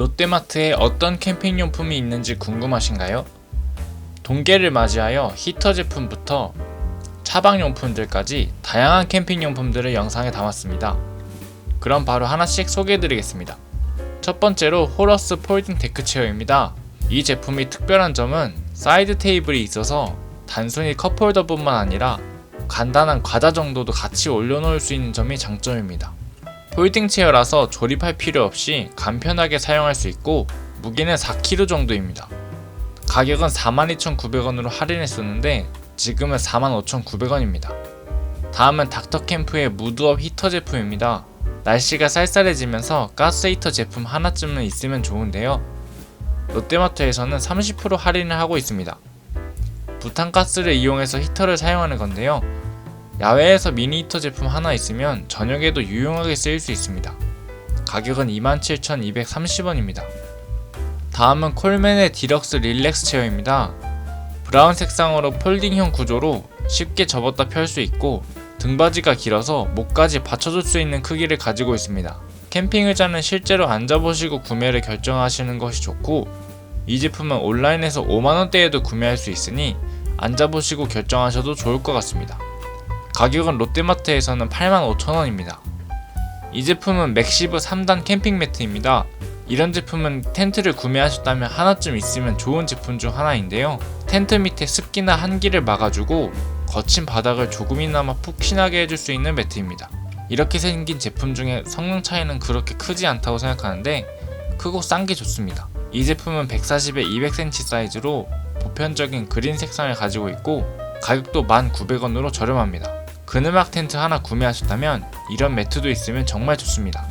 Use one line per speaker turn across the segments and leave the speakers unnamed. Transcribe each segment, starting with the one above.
롯데마트에 어떤 캠핑용품이 있는지 궁금하신가요? 동계를 맞이하여 히터 제품부터 차박용품들까지 다양한 캠핑용품들을 영상에 담았습니다. 그럼 바로 하나씩 소개해드리겠습니다. 첫 번째로 호러스 폴딩 데크 체어입니다. 이 제품이 특별한 점은 사이드 테이블이 있어서 단순히 컵홀더뿐만 아니라 간단한 과자 정도도 같이 올려놓을 수 있는 점이 장점입니다. 폴딩 체어라서 조립할 필요 없이 간편하게 사용할 수 있고 무게는 4kg 정도입니다. 가격은 42,900원으로 할인했었는데 지금은 45,900원입니다. 다음은 닥터캠프의 무드업 히터 제품입니다. 날씨가 쌀쌀해지면서 가스 히터 제품 하나쯤은 있으면 좋은데요. 롯데마트에서는 30% 할인을 하고 있습니다. 부탄가스를 이용해서 히터를 사용하는 건데요. 야외에서 미니 히터 제품 하나 있으면 저녁에도 유용하게 쓰일 수 있습니다. 가격은 27,230원입니다. 다음은 콜맨의 디럭스 릴렉스 체어입니다. 브라운 색상으로 폴딩형 구조로 쉽게 접었다 펼 수 있고 등받이가 길어서 목까지 받쳐줄 수 있는 크기를 가지고 있습니다. 캠핑 의자는 실제로 앉아보시고 구매를 결정하시는 것이 좋고 이 제품은 온라인에서 5만원대에도 구매할 수 있으니 앉아보시고 결정하셔도 좋을 것 같습니다. 가격은 롯데마트에서는 85,000원입니다. 이 제품은 맥시브 3단 캠핑 매트입니다. 이런 제품은 텐트를 구매하셨다면 하나쯤 있으면 좋은 제품 중 하나인데요. 텐트 밑에 습기나 한기를 막아주고 거친 바닥을 조금이나마 푹신하게 해줄 수 있는 매트입니다. 이렇게 생긴 제품 중에 성능 차이는 그렇게 크지 않다고 생각하는데 크고 싼 게 좋습니다. 이 제품은 140에 200cm 사이즈로 보편적인 그린 색상을 가지고 있고 가격도 1,900원으로 저렴합니다. 그늘막 텐트 하나 구매하셨다면 이런 매트도 있으면 정말 좋습니다.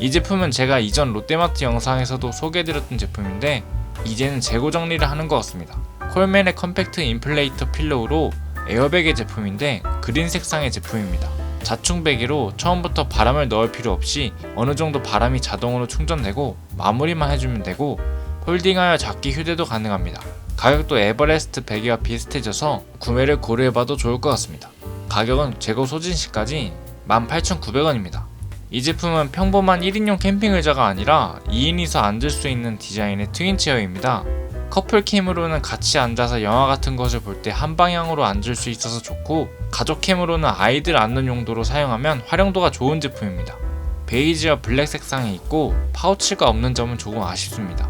이 제품은 제가 이전 롯데마트 영상에서도 소개해드렸던 제품인데 이제는 재고 정리를 하는 것 같습니다. 콜맨의 컴팩트 인플레이터 필로우로 에어백의 제품인데 그린 색상의 제품입니다. 자충 배기로 처음부터 바람을 넣을 필요 없이 어느 정도 바람이 자동으로 충전되고 마무리만 해주면 되고 폴딩하여 잡기 휴대도 가능합니다. 가격도 에버레스트 배기와 비슷해져서 구매를 고려해봐도 좋을 것 같습니다. 가격은 재고 소진 시까지 18,900원입니다. 이 제품은 평범한 1인용 캠핑 의자가 아니라 2인이서 앉을 수 있는 디자인의 트윈 체어입니다. 커플 캠으로는 같이 앉아서 영화 같은 것을 볼 때 한 방향으로 앉을 수 있어서 좋고 가족 캠으로는 아이들 앉는 용도로 사용하면 활용도가 좋은 제품입니다. 베이지와 블랙 색상이 있고 파우치가 없는 점은 조금 아쉽습니다.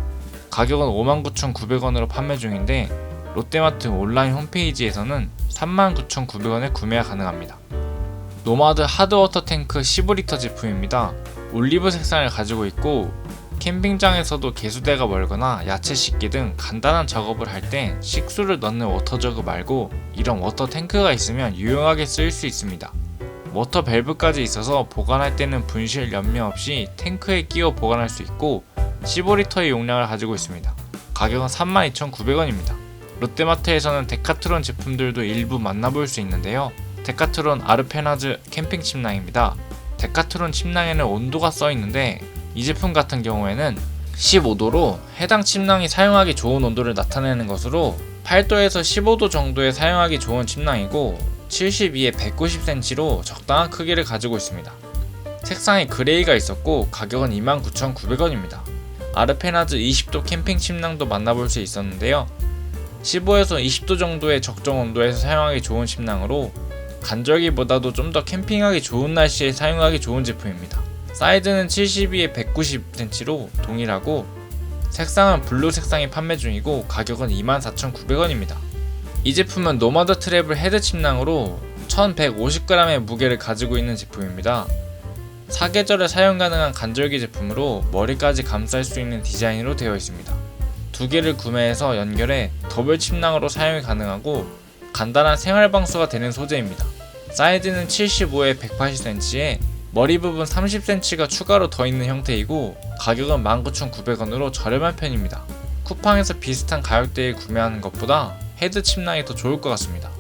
가격은 59,900원으로 판매 중인데 롯데마트 온라인 홈페이지에서는 39,900원에 구매가 가능합니다. 노마드 하드워터 탱크 15리터 제품입니다. 올리브 색상을 가지고 있고 캠핑장에서도 개수대가 멀거나 야채 씻기 등 간단한 작업을 할 때 식수를 넣는 워터저그 말고 이런 워터 탱크가 있으면 유용하게 쓰일 수 있습니다. 워터 밸브까지 있어서 보관할 때는 분실 염려 없이 탱크에 끼워 보관할 수 있고 15리터의 용량을 가지고 있습니다. 가격은 32,900원입니다. 롯데마트에서는 데카트론 제품들도 일부 만나볼 수 있는데요. 데카트론 아르페나즈 캠핑 침낭입니다. 데카트론 침낭에는 온도가 써 있는데 이 제품 같은 경우에는 15도로 해당 침낭이 사용하기 좋은 온도를 나타내는 것으로 8도에서 15도 정도에 사용하기 좋은 침낭이고 72에 190cm로 적당한 크기를 가지고 있습니다. 색상이 그레이가 있었고 가격은 29,900원입니다. 아르페나즈 20도 캠핑 침낭도 만나볼 수 있었는데요. 15에서 20도 정도의 적정 온도에서 사용하기 좋은 침낭으로 간절기보다도 좀 더 캠핑하기 좋은 날씨에 사용하기 좋은 제품입니다. 사이즈는 72에 190cm로 동일하고 색상은 블루 색상이 판매 중이고 가격은 24,900원입니다. 이 제품은 노마드 트래블 헤드 침낭으로 1150g의 무게를 가지고 있는 제품입니다. 사계절에 사용 가능한 간절기 제품으로 머리까지 감쌀 수 있는 디자인으로 되어 있습니다. 두 개를 구매해서 연결해 더블 침낭으로 사용이 가능하고 간단한 생활 방수가 되는 소재입니다. 사이즈는 75에 180cm에 머리 부분 30cm가 추가로 더 있는 형태이고 가격은 19,900원으로 저렴한 편입니다. 쿠팡에서 비슷한 가격대에 구매하는 것보다 헤드 침낭이 더 좋을 것 같습니다.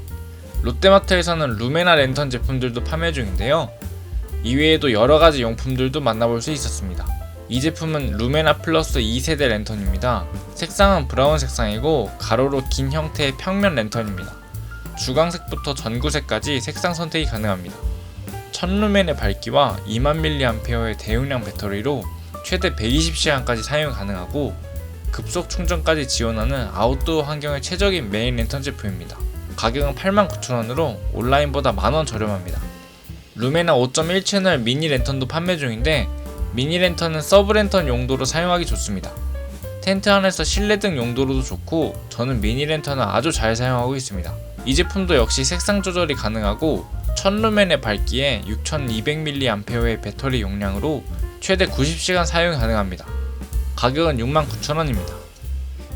롯데마트에서는 루메나 랜턴 제품들도 판매 중인데요. 이외에도 여러 가지 용품들도 만나볼 수 있었습니다. 이 제품은 루메나 플러스 2세대 랜턴입니다. 색상은 브라운 색상이고 가로로 긴 형태의 평면 랜턴입니다. 주광색부터 전구색까지 색상 선택이 가능합니다. 1000루멘의 밝기와 2만 mAh의 대용량 배터리로 최대 120시간까지 사용 가능하고 급속 충전까지 지원하는 아웃도어 환경에 최적인 메인 랜턴 제품입니다. 가격은 89,000원으로 온라인보다 만원 저렴합니다. 루메나 5.1 채널 미니 랜턴도 판매 중인데 미니 랜턴은 서브 랜턴 용도로 사용하기 좋습니다. 텐트 안에서 실내 등 용도로도 좋고 저는 미니 랜턴을 아주 잘 사용하고 있습니다. 이 제품도 역시 색상 조절이 가능하고 1000루멘의 밝기에 6200mAh의 배터리 용량으로 최대 90시간 사용이 가능합니다. 가격은 69,000원입니다.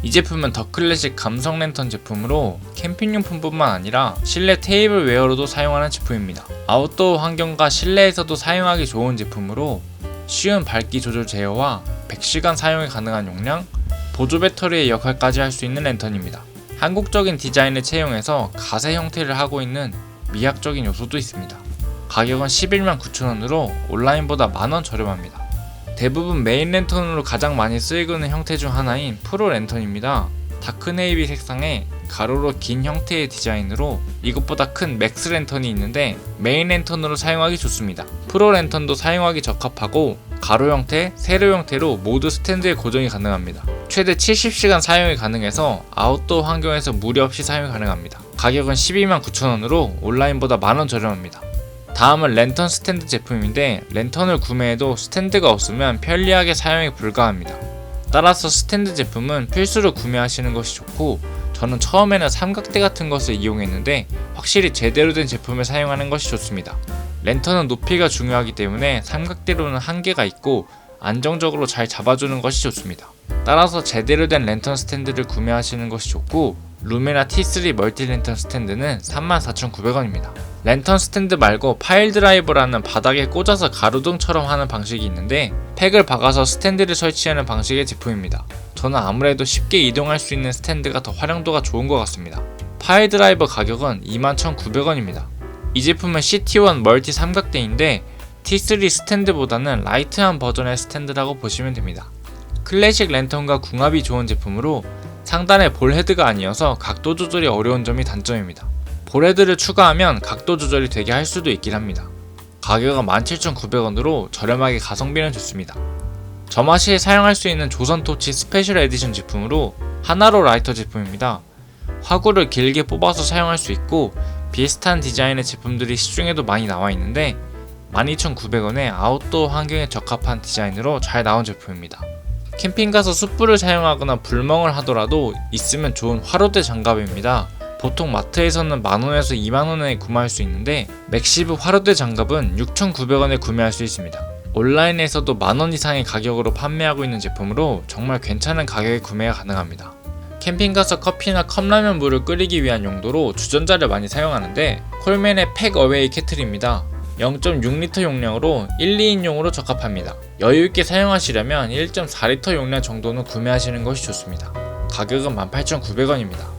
이 제품은 더 클래식 감성 랜턴 제품으로 캠핑용품뿐만 아니라 실내 테이블 웨어로도 사용하는 제품입니다. 아웃도어 환경과 실내에서도 사용하기 좋은 제품으로 쉬운 밝기 조절 제어와 100시간 사용이 가능한 용량, 보조 배터리의 역할까지 할 수 있는 랜턴입니다. 한국적인 디자인을 채용해서 가세 형태를 하고 있는 미학적인 요소도 있습니다. 가격은 11만 9천원으로 온라인보다 만원 저렴합니다. 대부분 메인 랜턴으로 가장 많이 쓰이는 형태 중 하나인 프로 랜턴입니다. 다크 네이비 색상의 가로로 긴 형태의 디자인으로 이것보다 큰 맥스 랜턴이 있는데 메인 랜턴으로 사용하기 좋습니다. 프로 랜턴도 사용하기 적합하고 가로 형태, 세로 형태로 모두 스탠드에 고정이 가능합니다. 최대 70시간 사용이 가능해서 아웃도어 환경에서 무리 없이 사용이 가능합니다. 가격은 12만 9천원으로 온라인보다 만원 저렴합니다. 다음은 랜턴 스탠드 제품인데 랜턴을 구매해도 스탠드가 없으면 편리하게 사용이 불가합니다. 따라서 스탠드 제품은 필수로 구매하시는 것이 좋고 저는 처음에는 삼각대 같은 것을 이용했는데 확실히 제대로 된 제품을 사용하는 것이 좋습니다. 랜턴은 높이가 중요하기 때문에 삼각대로는 한계가 있고 안정적으로 잘 잡아주는 것이 좋습니다. 따라서 제대로 된 랜턴 스탠드를 구매하시는 것이 좋고 루메나 T3 멀티 랜턴 스탠드는 34,900원입니다. 랜턴 스탠드 말고 파일 드라이버라는 바닥에 꽂아서 가로등처럼 하는 방식이 있는데 팩을 박아서 스탠드를 설치하는 방식의 제품입니다. 저는 아무래도 쉽게 이동할 수 있는 스탠드가 더 활용도가 좋은 것 같습니다. 파일 드라이버 가격은 21,900원입니다. 이 제품은 CT1 멀티 삼각대인데 T3 스탠드보다는 라이트한 버전의 스탠드라고 보시면 됩니다. 클래식 랜턴과 궁합이 좋은 제품으로 상단에 볼 헤드가 아니어서 각도 조절이 어려운 점이 단점입니다. 볼 헤드를 추가하면 각도 조절이 되게 할 수도 있긴 합니다. 가격은 17,900원으로 저렴하게 가성비는 좋습니다. 저마시에 사용할 수 있는 조선토치 스페셜 에디션 제품으로 하나로 라이터 제품입니다. 화구를 길게 뽑아서 사용할 수 있고 비슷한 디자인의 제품들이 시중에도 많이 나와 있는데 12,900원에 아웃도어 환경에 적합한 디자인으로 잘 나온 제품입니다. 캠핑 가서 숯불을 사용하거나 불멍을 하더라도 있으면 좋은 화로대 장갑입니다. 보통 마트에서는 만원에서 2만원에 구매할 수 있는데 맥시브 화로대 장갑은 6,900원에 구매할 수 있습니다. 온라인에서도 만원 이상의 가격으로 판매하고 있는 제품으로 정말 괜찮은 가격에 구매가 가능합니다. 캠핑 가서 커피나 컵라면 물을 끓이기 위한 용도로 주전자를 많이 사용하는데 콜맨의 팩 어웨이 케틀입니다. 0.6리터 용량으로 1, 2인용으로 적합합니다. 여유있게 사용하시려면 1.4리터 용량 정도는 구매하시는 것이 좋습니다. 가격은 18,900원입니다.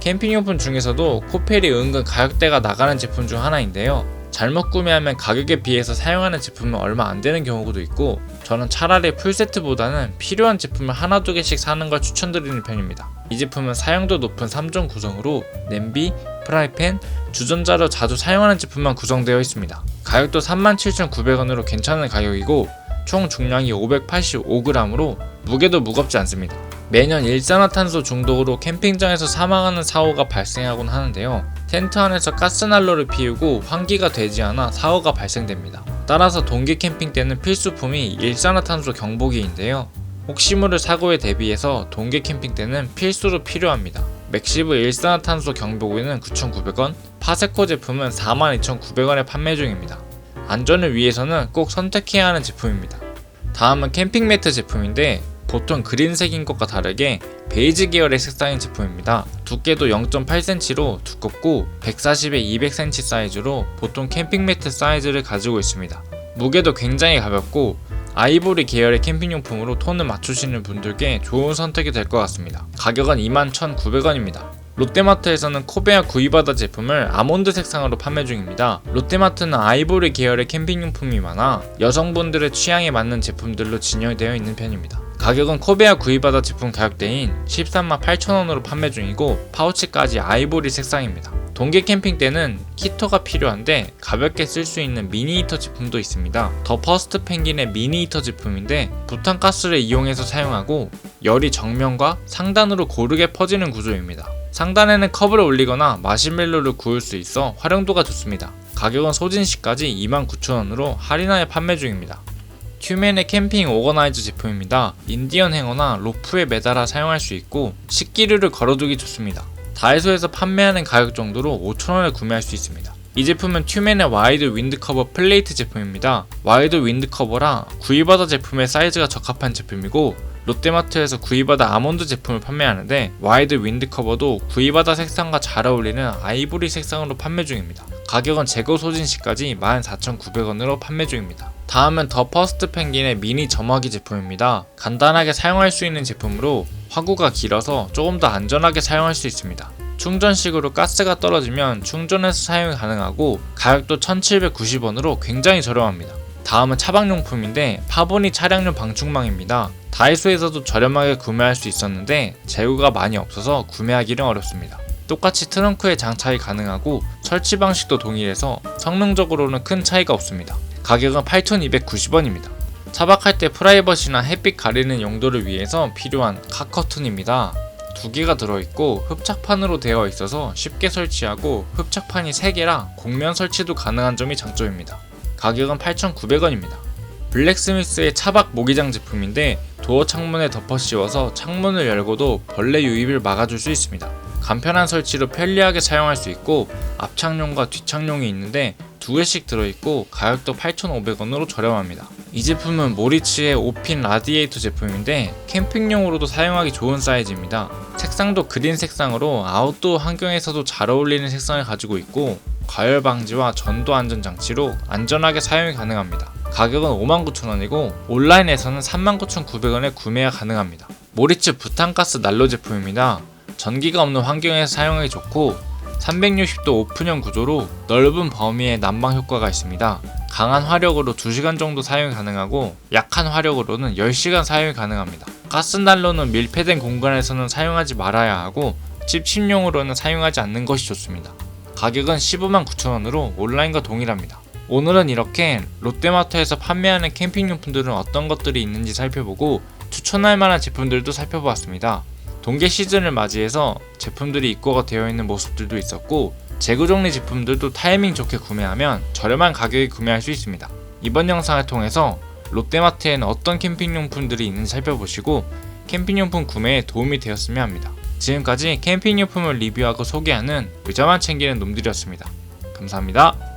캠핑용품 중에서도 코펠이 은근 가격대가 나가는 제품 중 하나인데요. 잘못 구매하면 가격에 비해서 사용하는 제품은 얼마 안 되는 경우도 있고 저는 차라리 풀세트보다는 필요한 제품을 하나 두 개씩 사는 걸 추천드리는 편입니다. 이 제품은 사용도 높은 3종 구성으로 냄비, 프라이팬, 주전자로 자주 사용하는 제품만 구성되어 있습니다. 가격도 37,900원으로 괜찮은 가격이고 총 중량이 585g으로 무게도 무겁지 않습니다. 매년 일산화탄소 중독으로 캠핑장에서 사망하는 사고가 발생하곤 하는데요. 텐트 안에서 가스난로를 피우고 환기가 되지 않아 사고가 발생됩니다. 따라서 동계 캠핑 때는 필수품이 일산화탄소 경보기인데요. 혹시 모를 사고에 대비해서 동계 캠핑 때는 필수로 필요합니다. 맥시브 일산화탄소 경보기는 9,900원, 파세코 제품은 42,900원에 판매 중입니다. 안전을 위해서는 꼭 선택해야 하는 제품입니다. 다음은 캠핑 매트 제품인데 보통 그린색인 것과 다르게 베이지 계열의 색상인 제품입니다. 두께도 0.8cm로 두껍고 140에 200cm 사이즈로 보통 캠핑 매트 사이즈를 가지고 있습니다. 무게도 굉장히 가볍고 아이보리 계열의 캠핑용품으로 톤을 맞추시는 분들께 좋은 선택이 될 것 같습니다. 가격은 21,900원입니다. 롯데마트에서는 코베아 구이바다 제품을 아몬드 색상으로 판매 중입니다. 롯데마트는 아이보리 계열의 캠핑용품이 많아 여성분들의 취향에 맞는 제품들로 진열되어 있는 편입니다. 가격은 코베아 구이바다 제품 가격대인 13만 8천원으로 판매 중이고 파우치까지 아이보리 색상입니다. 동계 캠핑 때는 히터가 필요한데 가볍게 쓸 수 있는 미니 히터 제품도 있습니다. 더 퍼스트 펭귄의 미니 히터 제품인데 부탄가스를 이용해서 사용하고 열이 정면과 상단으로 고르게 퍼지는 구조입니다. 상단에는 컵을 올리거나 마시멜로를 구울 수 있어 활용도가 좋습니다. 가격은 소진시까지 29,000원으로 할인하여 판매 중입니다. 튜맨의 캠핑 오거나이저 제품입니다. 인디언 행어나 로프에 매달아 사용할 수 있고 식기류를 걸어두기 좋습니다. 다이소에서 판매하는 가격 정도로 5,000원에 구매할 수 있습니다. 이 제품은 튜맨의 와이드 윈드 커버 플레이트 제품입니다. 와이드 윈드 커버라 구이바다 제품의 사이즈가 적합한 제품이고 롯데마트에서 구이바다 아몬드 제품을 판매하는데 와이드 윈드 커버도 구이바다 색상과 잘 어울리는 아이보리 색상으로 판매 중입니다. 가격은 재고 소진 시까지 14,900원으로 판매 중입니다. 다음은 더 퍼스트 펭귄의 미니 점화기 제품입니다. 간단하게 사용할 수 있는 제품으로 화구가 길어서 조금 더 안전하게 사용할 수 있습니다. 충전식으로 가스가 떨어지면 충전해서 사용이 가능하고 가격도 1,790원으로 굉장히 저렴합니다. 다음은 차박용품인데 파보니 차량용 방충망입니다. 다이소에서도 저렴하게 구매할 수 있었는데 재고가 많이 없어서 구매하기는 어렵습니다. 똑같이 트렁크에 장착이 가능하고 설치 방식도 동일해서 성능적으로는 큰 차이가 없습니다. 가격은 8,290원입니다. 차박할 때 프라이버시나 햇빛 가리는 용도를 위해서 필요한 카커튼입니다. 두 개가 들어있고 흡착판으로 되어 있어서 쉽게 설치하고 흡착판이 3개라 곡면 설치도 가능한 점이 장점입니다. 가격은 8,900원입니다. 블랙스미스의 차박 모기장 제품인데 도어 창문에 덮어 씌워서 창문을 열고도 벌레 유입을 막아줄 수 있습니다. 간편한 설치로 편리하게 사용할 수 있고 앞창용과 뒷창용이 있는데 두 개씩 들어있고 가격도 8,500원으로 저렴합니다. 이 제품은 모리츠의 5핀 라디에이터 제품인데 캠핑용으로도 사용하기 좋은 사이즈입니다. 색상도 그린 색상으로 아웃도어 환경에서도 잘 어울리는 색상을 가지고 있고 과열 방지와 전도 안전 장치로 안전하게 사용이 가능합니다. 가격은 59,000원이고 온라인에서는 39,900원에 구매가 가능합니다. 모리츠 부탄가스 난로 제품입니다. 전기가 없는 환경에서 사용하기 좋고 360도 오픈형 구조로 넓은 범위의 난방 효과가 있습니다. 강한 화력으로 2시간 정도 사용이 가능하고 약한 화력으로는 10시간 사용이 가능합니다. 가스난로는 밀폐된 공간에서는 사용하지 말아야 하고 집 침용으로는 사용하지 않는 것이 좋습니다. 가격은 15만 9천원으로 온라인과 동일합니다. 오늘은 이렇게 롯데마트에서 판매하는 캠핑용품들은 어떤 것들이 있는지 살펴보고 추천할 만한 제품들도 살펴보았습니다. 동계 시즌을 맞이해서 제품들이 입고가 되어 있는 모습들도 있었고 재고 정리 제품들도 타이밍 좋게 구매하면 저렴한 가격에 구매할 수 있습니다. 이번 영상을 통해서 롯데마트에는 어떤 캠핑용품들이 있는지 살펴보시고 캠핑용품 구매에 도움이 되었으면 합니다. 지금까지 캠핑용품을 리뷰하고 소개하는 의자만 챙기는 놈들이었습니다. 감사합니다.